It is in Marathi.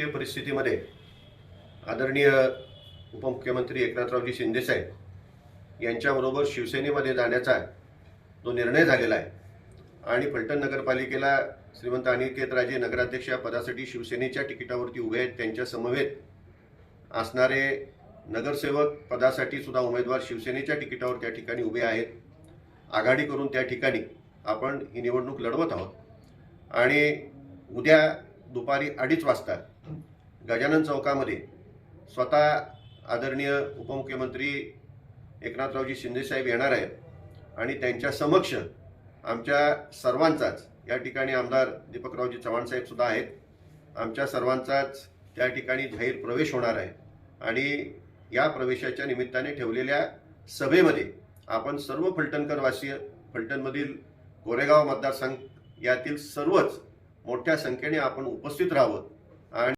राजकीय परिस्थितीमध्ये आदरणीय उपमुख्यमंत्री एकनाथरावजी शिंदेसाहेब यांच्याबरोबर शिवसेनेमध्ये जाण्याचा जो निर्णय झालेला आहे आणि फलटण नगरपालिकेला श्रीमंत अनिकेतराजे नगराध्यक्ष या पदासाठी शिवसेनेच्या तिकिटावरती उभे आहेत त्यांच्या समवेत असणारे नगरसेवक पदासाठी सुद्धा उमेदवार शिवसेनेच्या तिकिटावर त्या ठिकाणी उभे आहेत. आघाडी करून त्या ठिकाणी आपण ही निवडणूक लढवत आहोत. आणि उद्या दुपारी अडीच वाजता गजानन चौकामध्ये स्वतः आदरणीय उपमुख्यमंत्री एकनाथरावजी शिंदेसाहेब येणार आहेत आणि त्यांच्या समक्ष आमच्या सर्वांचाच या ठिकाणी आमदार दीपकरावजी चव्हाण आहेत आमच्या सर्वांचाच त्या ठिकाणी जाहीर प्रवेश होणार आहे. आणि या प्रवेशाच्या निमित्ताने ठेवलेल्या सभेमध्ये आपण सर्व फलटणकरवासीय फलटणमधील कोरेगाव मतदारसंघ यातील सर्वच मोठ्या संख्येने आपण उपस्थित राहावं. आणि